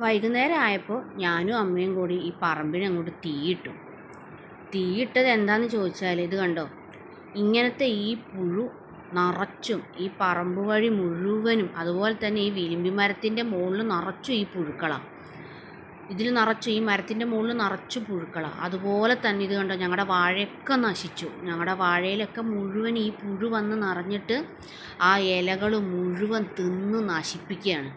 വൈകുന്നേരം ആയപ്പോൾ ഞാനും അമ്മയും കൂടി ഈ പറമ്പിന് അങ്ങോട്ട് തീയിട്ടു തീയിട്ടത് എന്താന്ന് ചോദിച്ചാൽ ഇത് കണ്ടോ? ഇങ്ങനത്തെ ഈ പുഴു നിറച്ചും ഈ പറമ്പ് വഴി മുഴുവനും അതുപോലെ തന്നെ ഈ വിലിമ്പി മരത്തിന്റെ മുകളിൽ നിറച്ചും ഈ പുഴുക്കളാണ് ഇതിൽ നിറച്ചു ഈ മരത്തിന്റെ മുകളിൽ നിറച്ചു പുഴുക്കളാണ് അതുപോലെ തന്നെ ഇത് കണ്ടോ ഞങ്ങളുടെ വാഴയൊക്കെ നശിച്ചു. ഞങ്ങളുടെ വാഴയിലൊക്കെ മുഴുവൻ ഈ പുഴു വന്ന് നിറഞ്ഞിട്ട് ആ ഇലകൾ മുഴുവൻ തിന്ന് നശിപ്പിക്കുകയാണ്.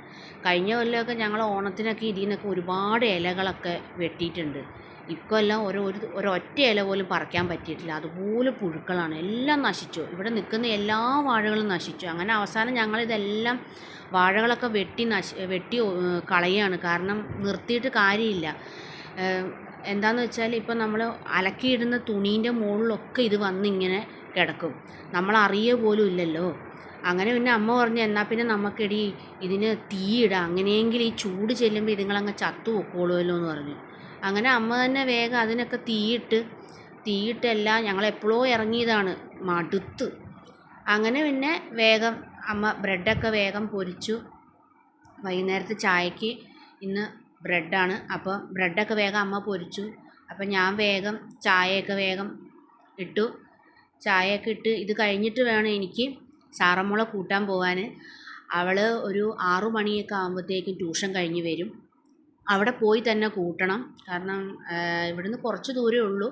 കഴിഞ്ഞ കൊല്ലമൊക്കെ ഞങ്ങൾ ഓണത്തിനൊക്കെ ഇതിൽ നിന്നൊക്കെ ഒരുപാട് ഇലകളൊക്കെ വെട്ടിയിട്ടുണ്ട്. ഇക്കൊല്ലം ഒരു ഒരു ഒരൊറ്റ ഇല പോലും പറിക്കാൻ പറ്റിയിട്ടില്ല. അതുപോലെ പുഴുക്കളാണ്. എല്ലാം നശിച്ചു. ഇവിടെ നിൽക്കുന്ന എല്ലാ വാഴകളും നശിച്ചു. അങ്ങനെ അവസാനം ഞങ്ങളിതെല്ലാം വാഴകളൊക്കെ വെട്ടി നശി വെട്ടി കളയാണ് കാരണം നിർത്തിയിട്ട് കാര്യമില്ല. എന്താന്ന് വെച്ചാൽ ഇപ്പം നമ്മൾ അലക്കിയിടുന്ന തുണീന്റെ മുകളിലൊക്കെ ഇത് വന്നിങ്ങനെ കിടക്കും. നമ്മൾ അറിയുക പോലും ഇല്ലല്ലോ. അങ്ങനെ പിന്നെ അമ്മ പറഞ്ഞു എന്നാൽ പിന്നെ നമുക്കിടി ഇതിന് തീയിടാം അങ്ങനെയെങ്കിൽ ഈ ചൂട് ചെല്ലുമ്പോൾ ഇതുങ്ങളങ്ങ് ചത്തു പൊക്കോളുമല്ലോ എന്ന് പറഞ്ഞു. അങ്ങനെ അമ്മ തന്നെ വേഗം അതിനൊക്കെ തീയിട്ട് തീയിട്ടെല്ലാം ഞങ്ങളെപ്പോഴോ ഇറങ്ങിയതാണ് മടുത്ത്. അങ്ങനെ പിന്നെ വേഗം അമ്മ ബ്രെഡൊക്കെ വേഗം പൊരിച്ചു. വൈകുന്നേരത്തെ ചായക്ക് ഇന്ന് ബ്രെഡാണ്. അപ്പോൾ ബ്രെഡൊക്കെ വേഗം അമ്മ പൊരിച്ചു. അപ്പം ഞാൻ വേഗം ചായയൊക്കെ വേഗം ഇട്ടു. ചായയൊക്കെ ഇട്ട് ഇത് കഴിഞ്ഞിട്ട് വേണം എനിക്ക് സാറമ്മോളെ കൂട്ടാൻ പോകാൻ അവൾ ഒരു ആറു മണിയൊക്കെ ആകുമ്പോഴത്തേക്കും ട്യൂഷൻ കഴിഞ്ഞ് വരും. അവിടെ പോയി തന്നെ കൂട്ടണം. കാരണം ഇവിടുന്ന് കുറച്ച് ദൂരമേ ഉള്ളൂ.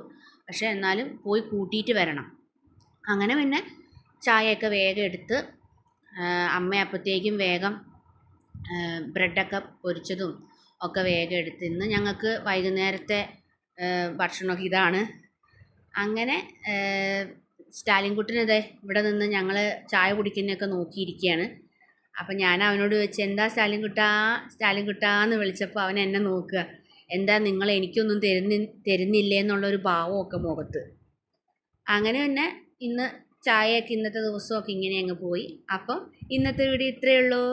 പക്ഷേ എന്നാലും പോയി കൂട്ടിയിട്ട് വരണം. അങ്ങനെ പിന്നെ ചായയൊക്കെ വേഗം എടുത്ത് അമ്മ അപ്പോഴത്തേക്കും വേഗം ബ്രെഡൊക്കെ പൊരിച്ചതും ഒക്കെ വേഗം എടുത്ത് ഇന്ന് ഞങ്ങൾക്ക് വൈകുന്നേരത്തെ ഭക്ഷണമൊക്കെ ഇതാണ്. അങ്ങനെ സ്റ്റാലിൻകുട്ടനിതേ ഇവിടെ നിന്ന് ഞങ്ങൾ ചായ കുടിക്കുന്നതൊക്കെ നോക്കിയിരിക്കുകയാണ് അപ്പം ഞാൻ അവനോട് ചോദിച്ചു എന്താ സ്റ്റാലിൻ കുട്ടാ സ്റ്റാലിൻ കുട്ടാന്ന് വിളിച്ചപ്പോൾ അവൻ എന്നെ നോക്കുക. എന്താ നിങ്ങൾ എനിക്കൊന്നും തരുന്നി തരുന്നില്ലേ എന്നുള്ളൊരു ഭാവമൊക്കെ മുഖത്ത്. അങ്ങനെ തന്നെ ഇന്ന് ചായയൊക്കെ ഇന്നത്തെ ദിവസമൊക്കെ ഇങ്ങനെ അങ്ങ് പോയി. അപ്പം ഇന്നത്തെ വീഡിയോ ഇത്രയേ ഉള്ളൂ.